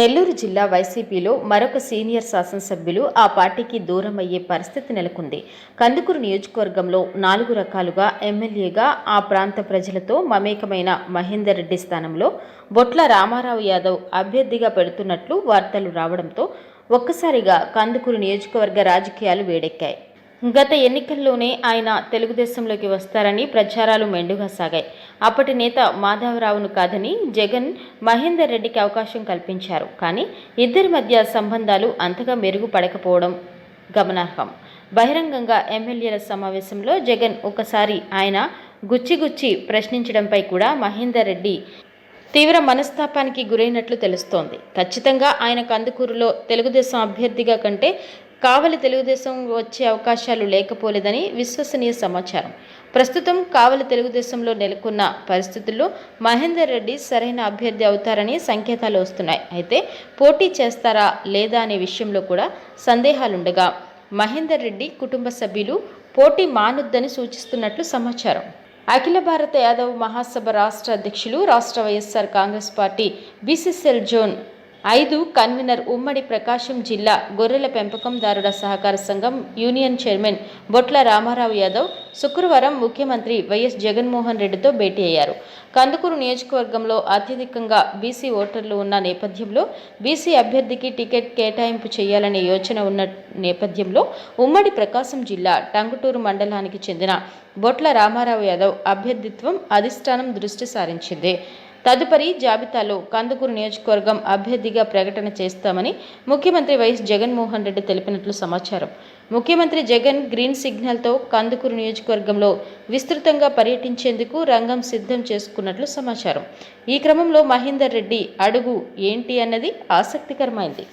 నెల్లూరు జిల్లా వైసీపీలో మరొక సీనియర్ శాసనసభ్యులు ఆ పార్టీకి దూరం అయ్యే పరిస్థితి నెలకొంది. కందుకూరు నియోజకవర్గంలో నాలుగు రకాలుగా ఎమ్మెల్యేగా ఆ ప్రాంత ప్రజలతో మమేకమైన మహేందర్ రెడ్డి స్థానంలో బొట్ల రామారావు యాదవ్ అభ్యర్థిగా పెడుతున్నట్లు వార్తలు రావడంతో ఒక్కసారిగా కందుకూరు నియోజకవర్గ రాజకీయాలు వేడెక్కాయి. గత ఎన్నికల్లోనే ఆయన తెలుగుదేశంలోకి వస్తారని ప్రచారాలు మెండుగా సాగాయి. అప్పటి నేత మాధవరావును కాదని జగన్ మహేందర్ రెడ్డికి అవకాశం కల్పించారు. కానీ ఇద్దరి మధ్య సంబంధాలు అంతగా మెరుగుపడకపోవడం గమనార్హం. బహిరంగంగా ఎమ్మెల్యేల సమావేశంలో జగన్ ఒకసారి ఆయన గుచ్చిగుచ్చి ప్రశ్నించడంపై కూడా మహేందర్ రెడ్డి తీవ్ర మనస్తాపానికి గురైనట్లు తెలుస్తోంది. ఖచ్చితంగా ఆయన కందుకూరులో తెలుగుదేశం అభ్యర్థిగా కంటే కావలి తెలుగుదేశం వచ్చే అవకాశాలు లేకపోలేదని విశ్వసనీయ సమాచారం. ప్రస్తుతం కావలి తెలుగుదేశంలో నెలకొన్న పరిస్థితుల్లో మహేందర్ రెడ్డి సరైన అభ్యర్థి అవుతారని సంకేతాలు వస్తున్నాయి. అయితే పోటీ చేస్తారా లేదా అనే విషయంలో కూడా సందేహాలుండగా మహేందర్ రెడ్డి కుటుంబ సభ్యులు పోటీ మానొద్దని సూచిస్తున్నట్లు సమాచారం. అఖిల భారత యాదవ్ మహాసభ రాష్ట్ర అధ్యక్షులు రాష్ట్ర YSR Congress party BCCL zone ఐదు కన్వీనర్ ఉమ్మడి ప్రకాశం జిల్లా గొర్రెల పెంపకందారుల సహకార సంఘం యూనియన్ చైర్మన్ బొట్ల రామారావు యాదవ్ శుక్రవారం ముఖ్యమంత్రి వైఎస్ జగన్మోహన్ రెడ్డితో భేటీ అయ్యారు. కందుకూరు నియోజకవర్గంలో అత్యధికంగా బీసీ ఓటర్లు ఉన్న నేపథ్యంలో బీసీ అభ్యర్థికి టికెట్ కేటాయింపు చేయాలనే యోచన ఉన్న నేపథ్యంలో ఉమ్మడి ప్రకాశం జిల్లా టంగుటూరు మండలానికి చెందిన బొట్ల రామారావు యాదవ్ అభ్యర్థిత్వం అధిష్టానం దృష్టి సారించింది. తదుపరి జాబితాలో కందుకూరు నియోజకవర్గం అభ్యర్థిగా ప్రకటన చేస్తామని ముఖ్యమంత్రి వైఎస్ జగన్మోహన్ రెడ్డి తెలిపినట్లు సమాచారం. ముఖ్యమంత్రి జగన్ గ్రీన్ సిగ్నల్తో కందుకూరు నియోజకవర్గంలో విస్తృతంగా పర్యటించేందుకు రంగం సిద్ధం చేసుకున్నట్లు సమాచారం. ఈ క్రమంలో మహేందర్ రెడ్డి అడుగు ఏంటి అన్నది ఆసక్తికరమైంది.